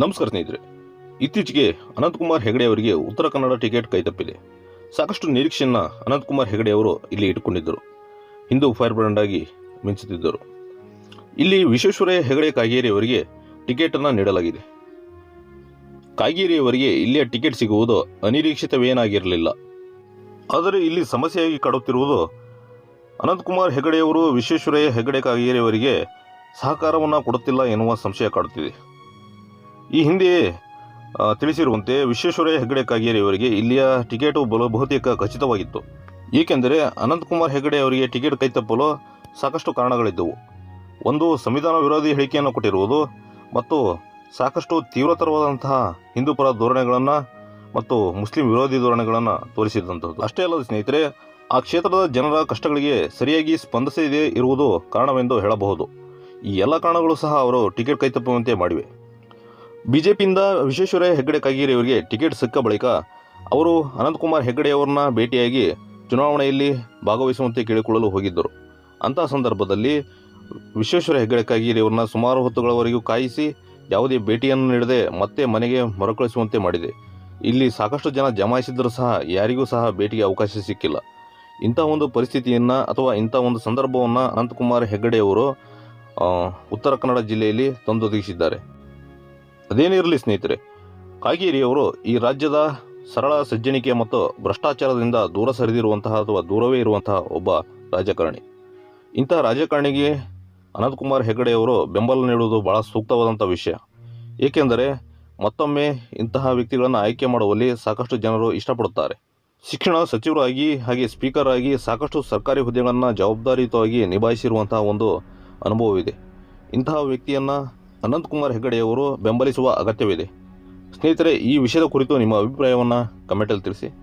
ನಮಸ್ಕಾರ ಸ್ನೇಹಿತರೆ. ಇತ್ತೀಚೆಗೆ ಅನಂತಕುಮಾರ್ ಹೆಗಡೆ ಅವರಿಗೆ ಉತ್ತರ ಕನ್ನಡ ಟಿಕೆಟ್ ಕೈತಪ್ಪಿದೆ. ಸಾಕಷ್ಟು ನಿರೀಕ್ಷೆಯನ್ನು ಅನಂತಕುಮಾರ್ ಹೆಗಡೆ ಅವರು ಇಲ್ಲಿ ಇಟ್ಟುಕೊಂಡಿದ್ದರು. ಹಿಂದೂ ಫೈರ್ ಬ್ರ್ಯಾಂಡ್ ಆಗಿ ಮಿಂಚುತ್ತಿದ್ದರು. ಇಲ್ಲಿ ವಿಶ್ವೇಶ್ವರಯ್ಯ ಹೆಗಡೆ ಕಾಗೇರಿ ಅವರಿಗೆ ಟಿಕೆಟನ್ನು ನೀಡಲಾಗಿದೆ. ಕಾಗೇರಿಯವರಿಗೆ ಇಲ್ಲಿಯ ಟಿಕೆಟ್ ಸಿಗುವುದು ಅನಿರೀಕ್ಷಿತವೇನಾಗಿರಲಿಲ್ಲ. ಆದರೆ ಇಲ್ಲಿ ಸಮಸ್ಯೆಯಾಗಿ ಕಾಡುತ್ತಿರುವುದು ಅನಂತಕುಮಾರ್ ಹೆಗಡೆಯವರು ವಿಶ್ವೇಶ್ವರಯ್ಯ ಹೆಗಡೆ ಕಾಗೇರಿಯವರಿಗೆ ಸಹಕಾರವನ್ನು ಕೊಡುತ್ತಿಲ್ಲ ಎನ್ನುವ ಸಂಶಯ ಕಾಡುತ್ತಿದೆ. ಈ ಹಿಂದೆ ತಿಳಿಸಿರುವಂತೆ ವಿಶ್ವೇಶ್ವರಯ್ಯ ಹೆಗಡೆ ಕಾಗೇರಿ ಅವರಿಗೆ ಇಲ್ಲಿಯ ಟಿಕೆಟು ಬಲು ಬಹುತೇಕ ಖಚಿತವಾಗಿತ್ತು. ಏಕೆಂದರೆ ಅನಂತಕುಮಾರ್ ಹೆಗಡೆ ಅವರಿಗೆ ಟಿಕೆಟ್ ಕೈತಪ್ಪಲು ಸಾಕಷ್ಟು ಕಾರಣಗಳಿದ್ದವು. ಒಂದು ಸಂವಿಧಾನ ವಿರೋಧಿ ಹೇಳಿಕೆಯನ್ನು ಕೊಟ್ಟಿರುವುದು ಮತ್ತು ಸಾಕಷ್ಟು ತೀವ್ರತರವಾದಂತಹ ಹಿಂದೂಪರ ಧೋರಣೆಗಳನ್ನು ಮತ್ತು ಮುಸ್ಲಿಂ ವಿರೋಧಿ ಧೋರಣೆಗಳನ್ನು ತೋರಿಸಿದಂಥದ್ದು ಅಷ್ಟೇ ಅಲ್ಲದೆ ಸ್ನೇಹಿತರೆ, ಆ ಕ್ಷೇತ್ರದ ಜನರ ಕಷ್ಟಗಳಿಗೆ ಸರಿಯಾಗಿ ಸ್ಪಂದಿಸದೇ ಇರುವುದು ಕಾರಣವೆಂದು ಹೇಳಬಹುದು. ಈ ಎಲ್ಲ ಕಾರಣಗಳು ಸಹ ಅವರು ಟಿಕೆಟ್ ಕೈತಪ್ಪುವಂತೆ ಮಾಡಿವೆ. ಬಿಜೆಪಿಯಿಂದ ವಿಶ್ವೇಶ್ವರಯ್ಯ ಹೆಗ್ಗಡೆ ಕಾಗೇರಿ ಅವರಿಗೆ ಟಿಕೆಟ್ ಸಿಕ್ಕ ಬಳಿಕ ಅವರು ಅನಂತಕುಮಾರ್ ಹೆಗ್ಗಡೆಯವರನ್ನ ಭೇಟಿಯಾಗಿ ಚುನಾವಣೆಯಲ್ಲಿ ಭಾಗವಹಿಸುವಂತೆ ಕೇಳಿಕೊಳ್ಳಲು ಹೋಗಿದ್ದರು. ಅಂತಹ ಸಂದರ್ಭದಲ್ಲಿ ವಿಶ್ವೇಶ್ವರ ಹೆಗ್ಗಡೆ ಕಾಗೇರಿ ಅವರನ್ನ ಸುಮಾರು ಹೊತ್ತುಗಳವರೆಗೂ ಕಾಯಿಸಿ ಯಾವುದೇ ಭೇಟಿಯನ್ನು ನೀಡದೆ ಮತ್ತೆ ಮನೆಗೆ ಮರುಕಳಿಸುವಂತೆ ಮಾಡಿದೆ. ಇಲ್ಲಿ ಸಾಕಷ್ಟು ಜನ ಜಮಾಯಿಸಿದ್ದರೂ ಸಹ ಯಾರಿಗೂ ಸಹ ಭೇಟಿಗೆ ಅವಕಾಶ ಸಿಕ್ಕಿಲ್ಲ. ಇಂಥ ಒಂದು ಪರಿಸ್ಥಿತಿಯನ್ನು ಅಥವಾ ಇಂಥ ಒಂದು ಸಂದರ್ಭವನ್ನು ಅನಂತಕುಮಾರ್ ಹೆಗ್ಗಡೆಯವರು ಉತ್ತರ ಕನ್ನಡ ಜಿಲ್ಲೆಯಲ್ಲಿ ತಂದೊದಗಿಸಿದ್ದಾರೆ. ಅದೇನಿರಲಿ ಸ್ನೇಹಿತರೆ, ಕಾಗೇರಿಯವರು ಈ ರಾಜ್ಯದ ಸರಳ ಸಜ್ಜನಿಕೆ ಮತ್ತು ಭ್ರಷ್ಟಾಚಾರದಿಂದ ದೂರ ಸರಿದಿರುವಂತಹ ಅಥವಾ ದೂರವೇ ಇರುವಂತಹ ಒಬ್ಬ ರಾಜಕಾರಣಿ. ಇಂತಹ ರಾಜಕಾರಣಿಗೆ ಅನಂತಕುಮಾರ್ ಹೆಗಡೆ ಅವರು ಬೆಂಬಲ ನೀಡುವುದು ಬಹಳ ಸೂಕ್ತವಾದಂಥ ವಿಷಯ. ಏಕೆಂದರೆ ಮತ್ತೊಮ್ಮೆ ಇಂತಹ ವ್ಯಕ್ತಿಗಳನ್ನು ಆಯ್ಕೆ ಮಾಡುವಲ್ಲಿ ಸಾಕಷ್ಟು ಜನರು ಇಷ್ಟಪಡುತ್ತಾರೆ. ಶಿಕ್ಷಣ ಸಚಿವರಾಗಿ ಹಾಗೆ ಸ್ಪೀಕರ್ ಆಗಿ ಸಾಕಷ್ಟು ಸರ್ಕಾರಿ ಹುದ್ದೆಗಳನ್ನು ಜವಾಬ್ದಾರಿಯುತವಾಗಿ ನಿಭಾಯಿಸಿರುವಂತಹ ಒಂದು ಅನುಭವವಿದೆ. ಇಂತಹ ವ್ಯಕ್ತಿಯನ್ನು ಅನಂತಕುಮಾರ್ ಹೆಗ್ಗಡೆಯವರು ಬೆಂಬಲಿಸುವ ಅಗತ್ಯವಿದೆ. ಸ್ನೇಹಿತರೆ ಈ ವಿಷಯದ ಕುರಿತು ನಿಮ್ಮ ಅಭಿಪ್ರಾಯವನ್ನು ಕಮೆಂಟಲ್ಲಿ ತಿಳಿಸಿ.